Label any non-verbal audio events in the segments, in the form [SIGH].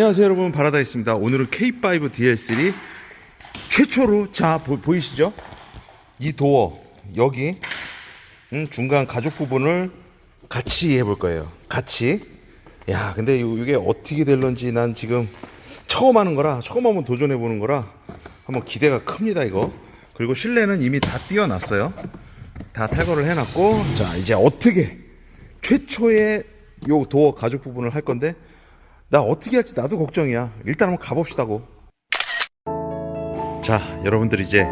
안녕하세요 여러분. 바라다있습니다. 오늘은 K5 DL3 최초로 자 보, 보이시죠? 이 도어 여기 음, 중간 가죽 부분을 같이 해볼 거예요. 같이. 야 근데 요- 이게 어떻게 될런지 난 지금 처음 하는 거라 처음 한번 도전해 보는 거라 한번 기대가 큽니다 이거. 그리고 실내는 이미 다 띄워놨어요. 다 탈거를 해놨고 자 이제 어떻게 최초의 요 도어 가죽 부분을 할 건데 나 어떻게 할지 나도 걱정이야. 일단 한번 가봅시다고. 자, 여러분들 이제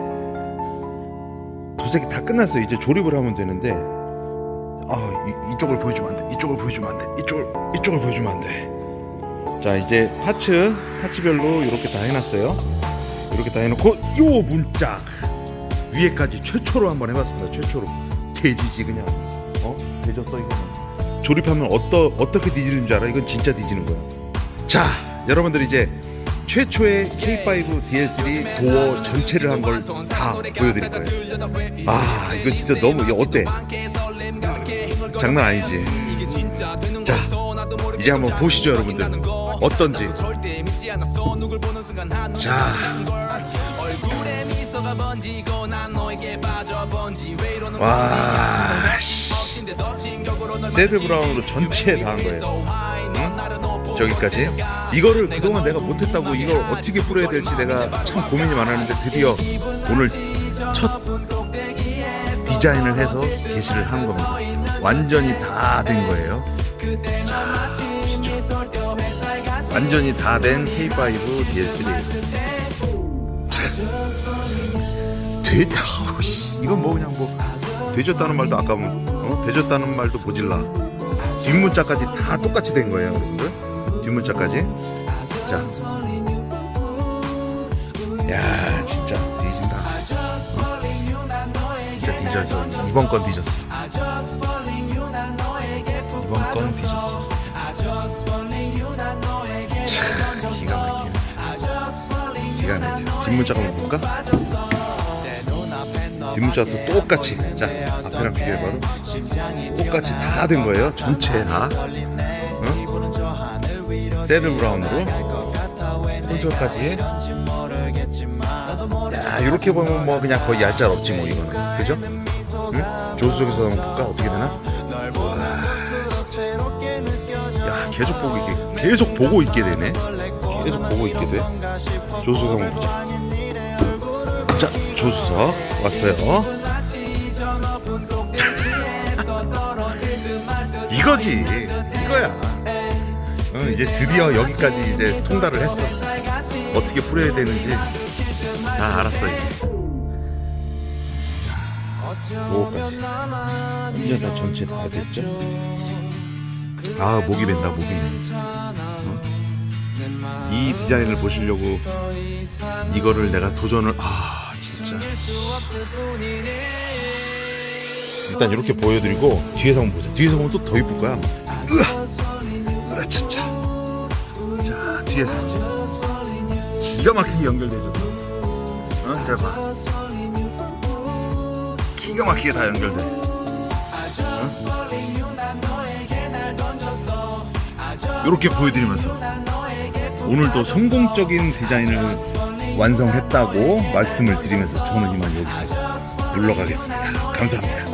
도색이 다 끝났어요. 이제 조립을 하면 되는데, 아, 이, 이쪽을 보여주면 안 돼. 이쪽을 보여주면 안 돼. 이쪽을 이쪽을 보여주면 안 돼. 자, 이제 파츠 파츠별로 이렇게 다 해놨어요. 이렇게 다 해놓고 요 문짝 위에까지 최초로 한번 해봤습니다. 최초로 돼지지 그냥. 어? 돼졌어 이거는. 조립하면 어떠, 어떻게 뒤지는 줄 알아? 이건 진짜 뒤지는 거야. 자, 여러분들 이제 최초의 K5 DL3 도어 전체를 한 걸 다 보여드릴 거예요. 아, 이거 진짜 너무 이게 어때? 장난 아니지. 자, 이제 한번 보시죠, 여러분들. 어떤지. 자, 와, 씨. 세드 브라운으로 전체 다 한 거예요. 응? 저기까지. 이거를 그동안 내가 못했다고 이걸 어떻게 풀어야 될지 내가 참 고민이 많았는데 드디어 오늘 첫 디자인을 해서 게시를 한 겁니다. 완전히 다 된 거예요. 자. 완전히 다 된 K5 DL3. 되다. 아우, 씨. 이건 뭐 그냥 뭐 되졌다는 말도 아까 어? 되졌다는 말도 모질라. 뒷문자까지 다 똑같이 된 거예요, 여러분들. 뒷문자까지. 자. 야, 진짜 뒤진다. 진짜 뒤져서 이번 건 뒤졌어. 이번 건 뒤졌어. 참, 기가 막히네. 기가 막혀. 뒷문자 한번 볼까? 뒷문자도 똑같이 자 앞에랑 비교해봐도 똑같이 다 된 거예요 전체 다 응? 세드 브라운으로 콘솔까지 야 이렇게 보면 뭐 그냥 거의 얄짤 없지 뭐 이거는 그죠? 응? 조수석에서 한번 볼까 어떻게 되나? 와, 야 계속 보고 있게 계속 보고 있게 되네 계속 보고 있게 돼 조수석 한번 보자 자 조수석 왔어요 [LAUGHS] 이거지 이거야 어, 이제 드디어 여기까지 이제 통달을 했어. 어떻게 풀어야 되는지 다 알았어 이제. 자 도어까지. 완전 다 전체 다 됐죠? 아 목이 벤다 목이. 벤 어? 이 디자인을 보시려고 이거를 내가 도전을 아 진짜. 일단 이렇게 보여드리고 뒤에서 한번 보자. 뒤에서 보면 또 더 이쁠 거야 으아 뒤에서 기가 막히게 연결되죠 어? 잘 봐 기가 막히게 다 연결돼 이렇게 보여드리면서 오늘도 성공적인 디자인을 완성했다고 말씀을 드리면서 저는 이만 여기서 물러가겠습니다. 감사합니다.